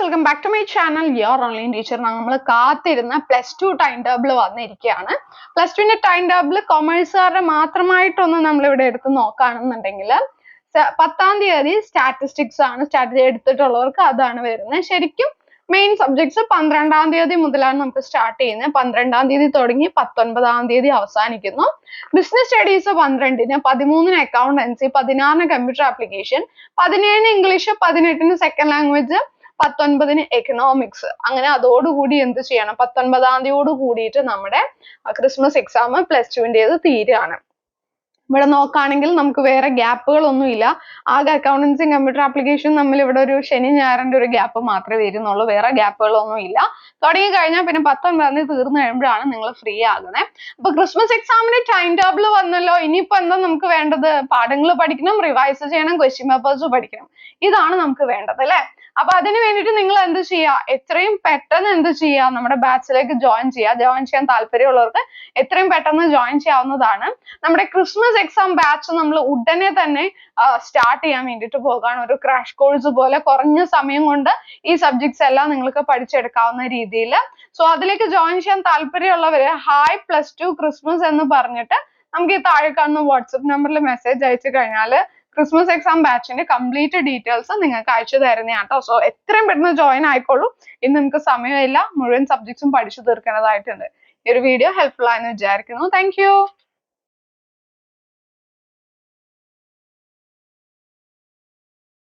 Welcome back to my channel your online teacher നമ്മൾ കാത്തിരുന്ന plus two time table വന്നിരിക്കുകയാണ്. Plus ടുവിന്റെ time table കൊമേഴ്സുകാരുടെ മാത്രമായിട്ടൊന്ന് നമ്മൾ ഇവിടെ എടുത്ത് നോക്കുകയാണെന്നുണ്ടെങ്കിൽ പത്താം തീയതി സ്റ്റാറ്റിസ്റ്റിക്സ് ആണ് സ്റ്റാറ്റിസ്റ്റിക്സ് എടുത്തിട്ടുള്ളവർക്ക് അതാണ് വരുന്നത്. ശരിക്കും മെയിൻ സബ്ജക്ട്സ് പന്ത്രണ്ടാം തീയതി മുതലാണ് നമുക്ക് സ്റ്റാർട്ട് ചെയ്യുന്നത്. പന്ത്രണ്ടാം തീയതി തുടങ്ങി പത്തൊൻപതാം തീയതി അവസാനിക്കുന്നു. ബിസിനസ് സ്റ്റഡീസ് പന്ത്രണ്ടിന് പതിമൂന്നിന് അക്കൗണ്ടൻസി പതിനാറിന് കമ്പ്യൂട്ടർ ആപ്ലിക്കേഷൻ പതിനേഴിന് ഇംഗ്ലീഷ് പതിനെട്ടിന് സെക്കൻഡ് ലാംഗ്വേജ് പത്തൊൻപതിന് എക്കണോമിക്സ് അങ്ങനെ അതോടുകൂടി എന്ത് ചെയ്യണം? പത്തൊൻപതാം തീയതിയോട് കൂടിയിട്ട് നമ്മുടെ ക്രിസ്മസ് എക്സാം പ്ലസ് ടുവിന്റെത് തീരുകയാണ് ഇവിടെ നോക്കുകയാണെങ്കിൽ നമുക്ക് വേറെ ഗ്യാപ്പുകളൊന്നുമില്ല. ആകെ അക്കൗണ്ടൻസി കമ്പ്യൂട്ടർ ആപ്ലിക്കേഷൻ തമ്മിൽ ഇവിടെ ഒരു ശനി ഞായറിന്റെ ഒരു ഗ്യാപ്പ് മാത്രമേ വരുന്നുള്ളൂ. വേറെ ഗ്യാപ്പുകളൊന്നുമില്ല. തുടങ്ങി കഴിഞ്ഞാൽ പിന്നെ പത്തൊൻപതാം തീയതി തീർന്നു കഴിയുമ്പോഴാണ് നിങ്ങൾ ഫ്രീ ആകുന്നത് അപ്പൊ ക്രിസ്മസ് എക്സാമിന് ടൈം ടേബിൾ വന്നല്ലോ. ഇനിയിപ്പോ എന്താ നമുക്ക് വേണ്ടത്? പാഠങ്ങൾ പഠിക്കണം റിവൈസ് ചെയ്യണം ക്വസ്റ്റ്യൻ പേപ്പേഴ്സ് പഠിക്കണം. ഇതാണ് നമുക്ക് വേണ്ടത് അല്ലെ? അപ്പൊ അതിനു വേണ്ടിട്ട് നിങ്ങൾ എന്ത് ചെയ്യുക എത്രയും പെട്ടെന്ന് എന്ത് ചെയ്യുക നമ്മുടെ ബാച്ചിലേക്ക് ജോയിൻ ചെയ്യുക ജോയിൻ ചെയ്യാൻ താല്പര്യമുള്ളവർക്ക് എത്രയും പെട്ടെന്ന് ജോയിൻ ചെയ്യാവുന്നതാണ്. നമ്മുടെ ക്രിസ്മസ് എക്സാം ബാച്ച് നമ്മൾ ഉടനെ തന്നെ സ്റ്റാർട്ട് ചെയ്യാൻ വേണ്ടിട്ട് പോകാണ് ഒരു crash course പോലെ കുറഞ്ഞ സമയം കൊണ്ട് ഈ സബ്ജക്ട്സ് എല്ലാം നിങ്ങൾക്ക് പഠിച്ചെടുക്കാവുന്ന രീതിയിൽ സോ അതിലേക്ക് ജോയിൻ ചെയ്യാൻ താല്പര്യമുള്ളവര് ഹായ് പ്ലസ് ടു ക്രിസ്മസ് എന്ന് പറഞ്ഞിട്ട് നമുക്ക് ഈ താഴെ കാണുന്ന വാട്സപ്പ് നമ്പറിൽ മെസ്സേജ് അയച്ചു കഴിഞ്ഞാൽ ക്രിസ്മസ് എക്സാം ബാച്ചിന്റെ കംപ്ലീറ്റ് ഡീറ്റെയിൽസ് നിങ്ങൾക്ക് അയച്ചു തരുന്നതാണ് കേട്ടോ സോ എത്രയും പെട്ടെന്ന് ജോയിൻ ആയിക്കോളൂ. ഇന്ന് നമുക്ക് സമയമില്ല. മുഴുവൻ സബ്ജക്ട്സും പഠിച്ചു തീർക്കേണ്ടതായിട്ടുണ്ട്. ഈ ഒരു വീഡിയോ ഹെൽപ്ഫുൾ ആയെന്ന് വിചാരിക്കുന്നു. താങ്ക്